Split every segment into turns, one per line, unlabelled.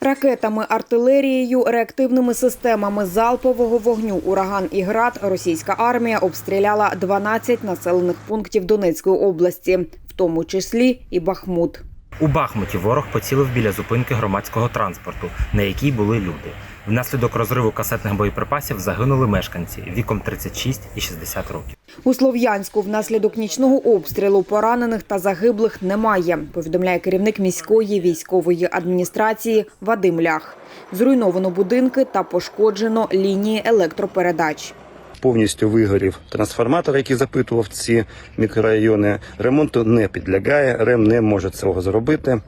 Ракетами, артилерією, реактивними системами залпового вогню «Ураган» і «Град» російська армія обстріляла 12 населених пунктів Донецької області, в тому числі і Бахмут.
У Бахмуті ворог поцілив біля зупинки громадського транспорту, на якій були люди. Внаслідок розриву касетних боєприпасів загинули мешканці віком 36 і 60 років.
У Слов'янську внаслідок нічного обстрілу поранених та загиблих немає, повідомляє керівник міської військової адміністрації Вадим Лях. Зруйновано будинки та пошкоджено лінії електропередач.
Повністю вигорів трансформатор, який запитував ці мікрорайони. Ремонту не підлягає, РЕМ не може цього зробити.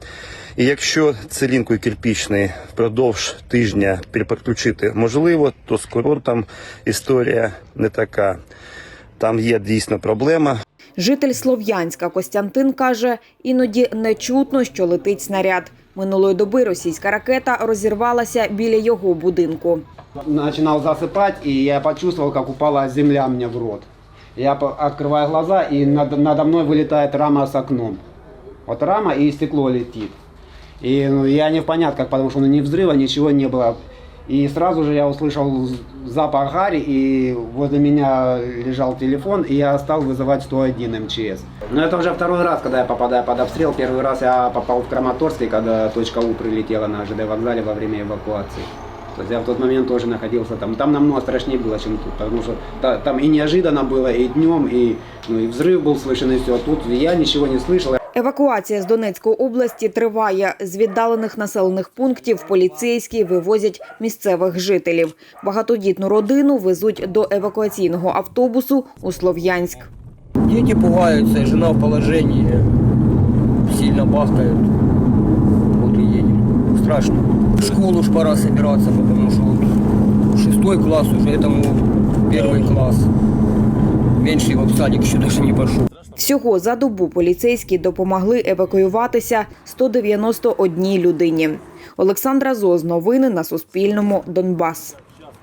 І якщо целінку і кирпічний впродовж тижня переподключити можливо, то з курортом історія не така. Там є дійсно проблема.
Житель Слов'янська Костянтин каже, іноді не чутно, що летить снаряд. Минулої доби російська ракета розірвалася біля його будинку.
начинал засыпать, и я почувствовал, как упала земля мне в рот. Я по- открываю глаза, и надо, надо мной вылетает рама с окном. Вот рама и стекло летит. И ну, я не в понятках, потому что ну, ни взрыва, ничего не было. И сразу же я услышал запах гари, и возле меня лежал телефон, и я стал вызывать 101 МЧС. Но это уже второй раз, когда я попадаю под обстрел. Первый раз я попал в Краматорск, и когда точка У прилетела на ЖД вокзале во время эвакуации. То есть я в тот момент тоже находился там. Там намного страшнее было, чем тут, потому что та- там и неожиданно было, и днем, и, ну, и взрыв был слышен, и все. Тут я ничего не слышал.
Евакуація з Донецької області триває. З віддалених населених пунктів поліцейські вивозять місцевих жителів. Багатодітну родину везуть до евакуаційного автобусу у Слов'янськ.
Дети пугаются, жена в положении, сильно бахкают. Вот и едем. Страшно. В школу ж пора собираться, потому что вот шестой класс уже этому первый класс. Меньший в садик еще даже не пошел.
Всього за добу поліцейські допомогли евакуюватися 191 людині. Олександра Зоз. Новини на Суспільному. Донбас.